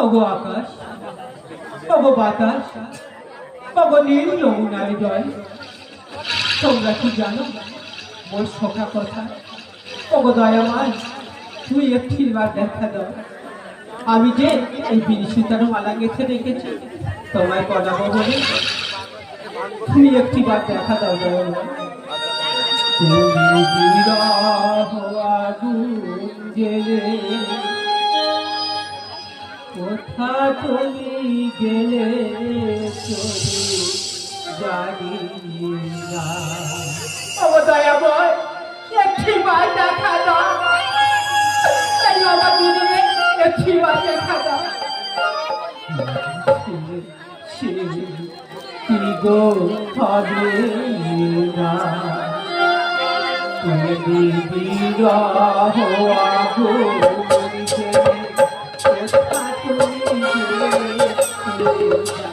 ওগো আকাশ ওগো বাতাস ওগো নীল যমুনার জয় তোমরা কি জানো, মোর সখা কথা? ওগো দয়াময়, তুই একটি বার দেখা দাও। আমি যে এই বিনিসিতার মালা গেছে রেখেছি, তোমায় পড়াবো বলে তুমি একটি বার দেখা দাও দয়াময়। তুমি বিরহ আগুন জেলে কোথা তুমি গেলে চলে জানি না ও দয়াময় একটি বার দেখা দাও। একটি বার দেখা দাও। চলে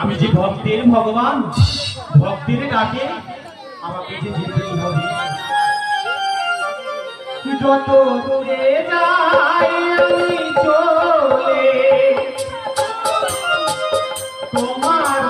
আমি যে ভক্তের ভগবান ভক্তের ডাকে আমাকে যে যত দূরে যাই আমি চলে তোমার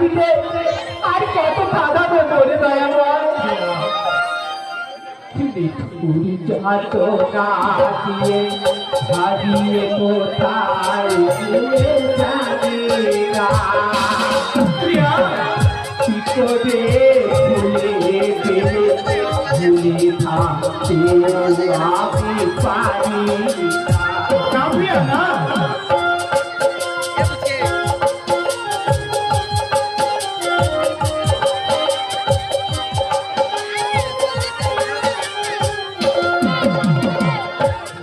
চারিদিকে আর কত কাঁদাবো বলে দয়াময়? পুরি দিয়ে হারিয়ে কোথায় করে ভুলে গেলে ভুলে থাকতে আমি পারি না।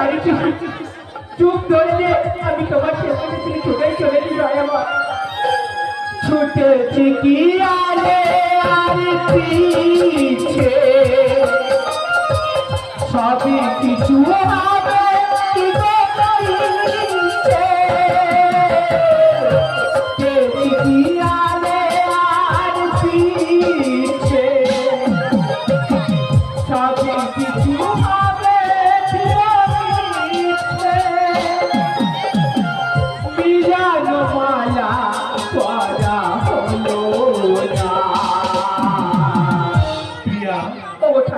সারি চুপ ধরলে আমি তোমার সেখানে তুমি ছুটে চলে যাই আমার ছুটেছি কি আলে, আর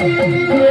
Thank you.